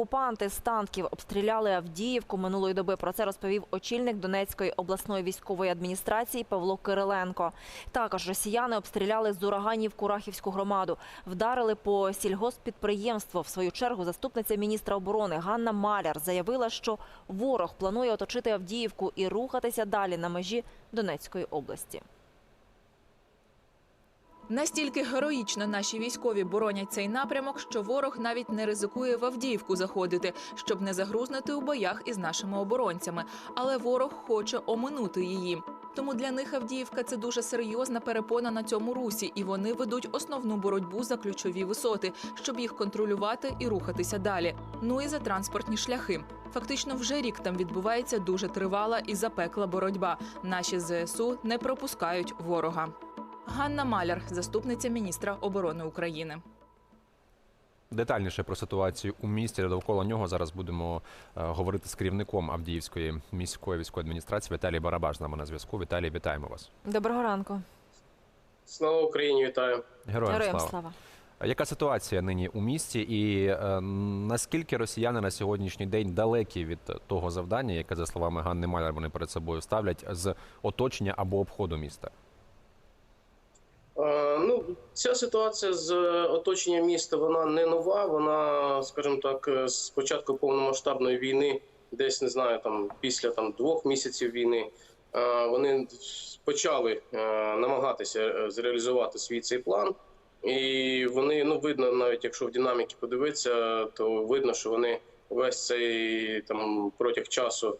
окупанти з танків обстріляли Авдіївку минулої доби. Про це розповів очільник Донецької обласної військової адміністрації Павло Кириленко. Також росіяни обстріляли з ураганів Курахівську громаду, вдарили по сільгосппідприємству. В свою чергу заступниця міністра оборони Ганна Маляр заявила, що ворог планує оточити Авдіївку і рухатися далі на межі Донецької області. Настільки героїчно наші військові боронять цей напрямок, що ворог навіть не ризикує в Авдіївку заходити, щоб не загрузнути у боях із нашими оборонцями. Але ворог хоче оминути її. Тому для них Авдіївка це дуже серйозна перепона на цьому русі, і вони ведуть основну боротьбу за ключові висоти, щоб їх контролювати і рухатися далі. Ну і за транспортні шляхи. Фактично, вже рік там відбувається дуже тривала і запекла боротьба. Наші ЗСУ не пропускають ворога. Ганна Маляр, заступниця міністра оборони України. Детальніше про ситуацію у місті довкола нього зараз будемо е, говорити з керівником Авдіївської міської військової адміністрації Віталій Барабаш з нами на зв'язку. Віталій, вітаємо вас. Доброго ранку. Слава Україні, вітаю. Героям, Героям слава. слава. Яка ситуація нині у місті, і е, наскільки росіяни на сьогоднішній день далекі від того завдання, яке за словами Ганни Маляр вони перед собою ставлять з оточення або обходу міста? Е, ну, ця ситуація з оточенням міста вона не нова. Вона, скажімо так, е, з початку повномасштабної війни, десь не знаю, там після там двох місяців війни, е, вони почали намагатися зреалізувати свій цей план. І вони ну видно, навіть якщо в динаміки подивитися, то видно, що вони весь цей там протяг часу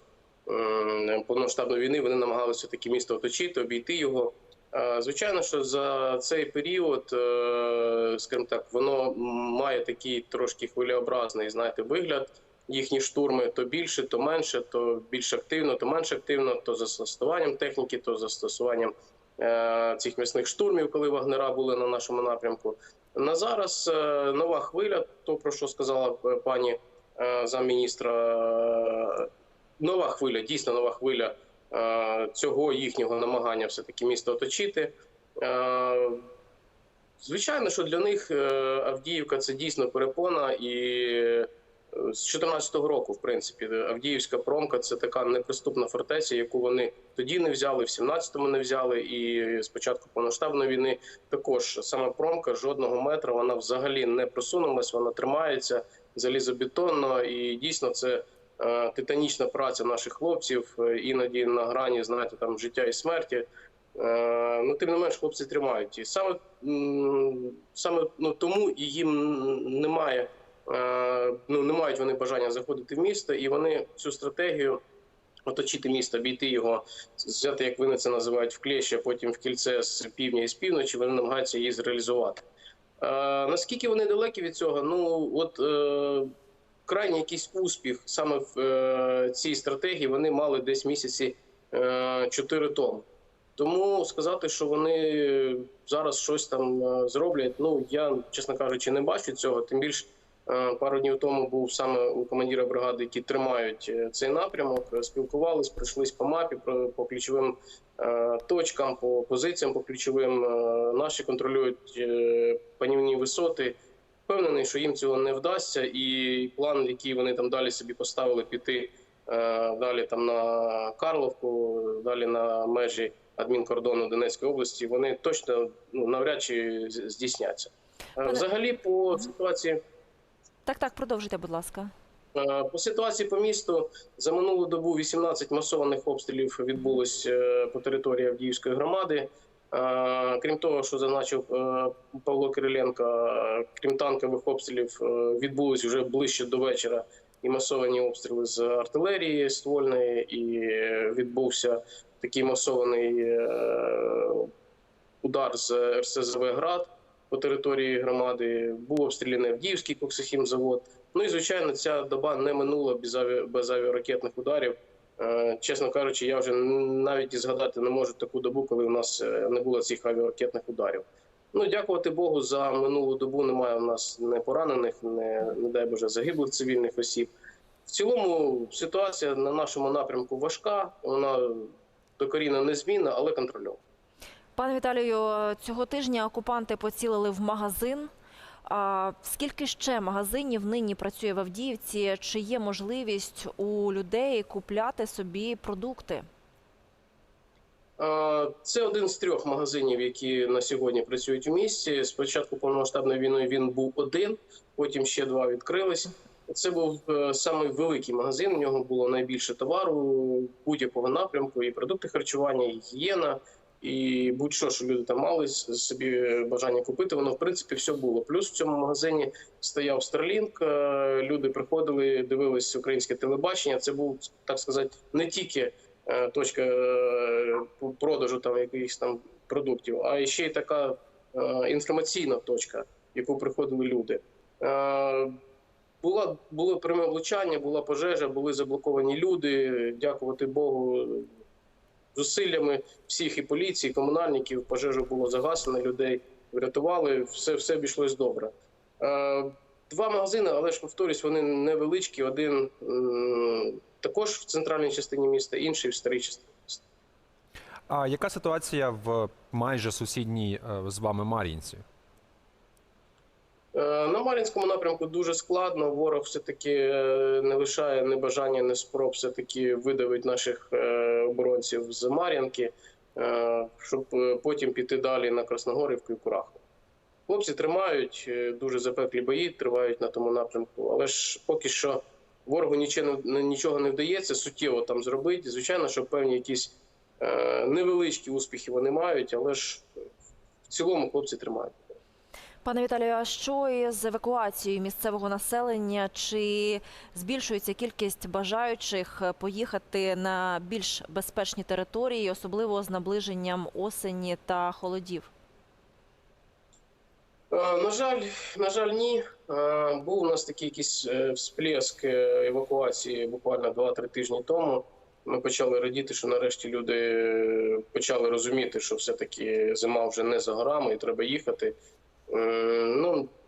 м, повномасштабної війни вони намагалися таке місто оточити, обійти його. Е, Звичайно, що за цей період, е, скажімо так, воно має такий трошки хвилеобразний, знаєте, вигляд. Їхні штурми то більше, то менше, то більш активно, то менш активно, то за застосуванням техніки, то за застосуванням е, цих м'ясних штурмів, коли вагнера були на нашому напрямку. На зараз нова хвиля, то про що сказала пані замміністра, нова хвиля, дійсно нова хвиля цього їхнього намагання все таки місто оточити. Е, Звичайно, що для них е, Авдіївка це дійсно перепона, і е, з 2014 року, в принципі, Авдіївська промка це така неприступна фортеця, яку вони тоді не взяли, в 17-му не взяли. І з початку повноштабної війни також саме промка жодного метра вона взагалі не просунулась, вона тримається залізобетонно, і дійсно це е, титанічна праця наших хлопців, е, іноді на грані, знаєте, там життя і смерті. Е, Ну, тим не менш, хлопці тримають. І саме, саме ну, тому і їм немає, е, ну, не мають вони бажання заходити в місто, і вони цю стратегію оточити місто, обійти його, взяти, як вони це називають, в клещі, а потім в кільце з півдня і з півночі, вони намагаються її зреалізувати. Е, наскільки вони далекі від цього? Ну, от крайній якийсь успіх саме в е, цій стратегії вони мали десь місяці е, 4 тому. Тому сказати, що вони зараз щось там е, зроблять. Ну я чесно кажучи, не бачу цього. Тим більш е, пару днів тому був саме у командира бригади, які тримають е, цей напрямок. Спілкувались, пройшлись по мапі, по ключовим е, точкам, по позиціям, по ключовим. Наші контролюють панівні висоти. Впевнений, що їм цього не вдасться, і план, який вони там далі собі поставили, піти е, далі там на Карловку, далі на межі адмінкордону Донецької області, вони точно ну, навряд чи здійсняться. Е, Пане- Взагалі, по ситуації Так, так, продовжуйте, будь ласка. Е, По ситуації по місту за минулу добу 18 масованих обстрілів відбулось по території Авдіївської громади. Е, Крім того, що зазначив е, Павло Кириленко, е, крім танкових обстрілів, відбулись вже ближче до вечора і масовані обстріли з артилерії ствольної, і відбувся такий масований удар з РСЗВ «Град» по території громади. Був обстріляний Авдіївський коксохімзавод. Ну і звичайно, ця доба не минула без авіаракетних ударів. Е, Чесно кажучи, я вже навіть і згадати не можу таку добу, коли у нас е, не було цих авіаракетних ударів. Ну, дякувати Богу, за минулу добу немає у нас не поранених, не, не дай Боже, загиблих цивільних осіб. В цілому ситуація на нашому напрямку важка, вона докорінно незмінна, але контрольована. Пане Віталію, цього тижня окупанти поцілили в магазин. А скільки ще магазинів нині працює в Авдіївці? Чи є можливість у людей купляти собі продукти? Це один з трьох магазинів, які на сьогодні працюють у місті. Спочатку повномасштабної війни він був один, потім ще два відкрились. Це був е, самий великий магазин. У нього було найбільше товару будь-якого напрямку, і продукти харчування, і гігієна, і будь-що, що люди там мали собі бажання купити. Воно в принципі все було. Плюс в цьому магазині стояв Starlink, е, Люди приходили, дивились українське телебачення. Це був так сказати не тільки е, точка е, продажу там якихось там продуктів, а ще й така е, інформаційна точка, в яку приходили люди. Е, Була було пряме влучання, була пожежа, були заблоковані люди. Дякувати Богу, зусиллями всіх і поліції, і комунальників. Пожежа було загасено, людей врятували. Все, все обійшлось добре. Е, Два магазини, але ж повторюсь, вони невеличкі. Один також в центральній частині міста, інший в старій частині міста. А яка ситуація в майже сусідній е, з вами Мар'їнці? Е, На Мар'їнському напрямку дуже складно. Ворог все-таки е, не лишає ні бажання, ні спроб все-таки видавити наших е, оборонців з Мар'їнки, щоб потім піти далі на Красногорівку і Кураху. Хлопці тримають дуже запеклі бої, тривають на тому напрямку, але ж поки що ворогу нічого не, вдається суттєво там зробити. Звичайно, що певні якісь невеличкі успіхи вони мають, але ж в цілому хлопці тримають. Пане Віталію, а що із евакуацією місцевого населення? Чи збільшується кількість бажаючих поїхати на більш безпечні території, особливо з наближенням осені та холодів? Е, На жаль, на жаль, ні. Е, Був у нас такий якийсь е, всплеск евакуації буквально 2-3 тижні тому. Ми почали радіти, що нарешті люди почали розуміти, що все-таки зима вже не за горами і треба їхати. Е,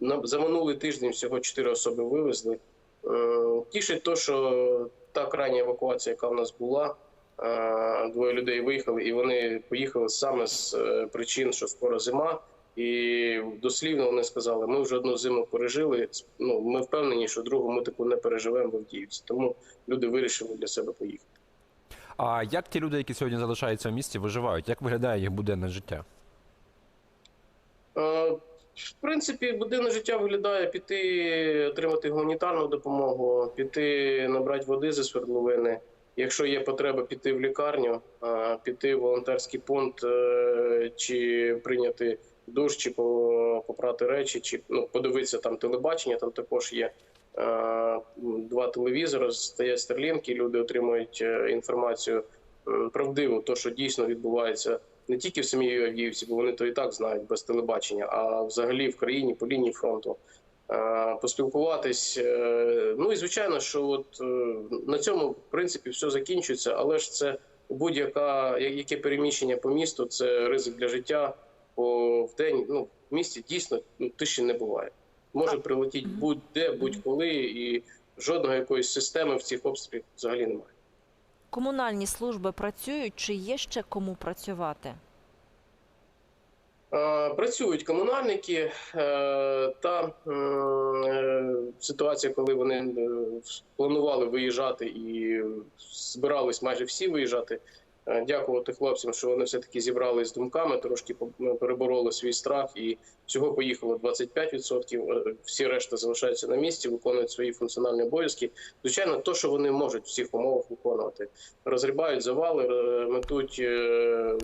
Ну, за минулий тиждень всього 4 особи вивезли. Е, Тішить то, що та крайня евакуація, яка в нас була, е, двоє людей виїхали, і вони поїхали саме з причин, що скоро зима. І дослівно вони сказали: ми вже одну зиму пережили. Ну ми впевнені, що другу ми таку не переживемо в Авдіївці. Тому люди вирішили для себе поїхати. А як ті люди, які сьогодні залишаються в місті, виживають? Як виглядає їх буденне життя? Е, В принципі, буденне життя виглядає піти отримати гуманітарну допомогу, піти набрати води зі свердловини. Якщо є потреба піти в лікарню, е, піти в волонтерський пункт е, чи прийняти душ, чи попрати речі, чи ну, подивитися там телебачення. Там також є е, два телевізори, стоять старлінки, люди отримують е, інформацію м, правдиву, то що дійсно відбувається не тільки в самій Авдіївці, бо вони то і так знають без телебачення, а взагалі в країні по лінії фронту. Е, Поспілкуватись. е, Ну і звичайно, що от е, на цьому в принципі все закінчується, але ж це будь-яка яке переміщення по місту, це ризик для життя. Бо в день ну в місті дійсно ну, тиші не буває. Може прилетіти будь-де, будь-коли, і жодної якоїсь системи в цих обстрілах взагалі немає. Комунальні служби працюють, чи є ще кому працювати? Е, Працюють комунальники е, та е, ситуація, коли вони планували виїжджати і збирались майже всі виїжджати. Е, Дякувати хлопцям, що вони все таки зібрались з думками, трошки по- перебороли свій страх, і всього поїхало 25%. е, Всі решта залишаються на місці, виконують свої функціональні обов'язки. Звичайно, то, що вони можуть в всіх умовах виконувати, розгрібають завали, е, метуть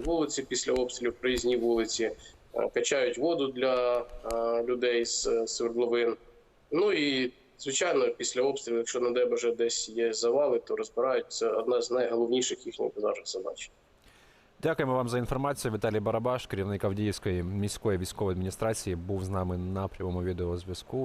вулиці після обстрілів, проїзні вулиці качають воду для людей з свердловин. Ну і звичайно, після обстрілу, якщо на Дебоже десь є завали, то розбирають це одна з найголовніших їхніх зараз задач. Дякуємо вам за інформацію. Віталій Барабаш, керівник Авдіївської міської військової адміністрації, був з нами на прямому відеозв'язку.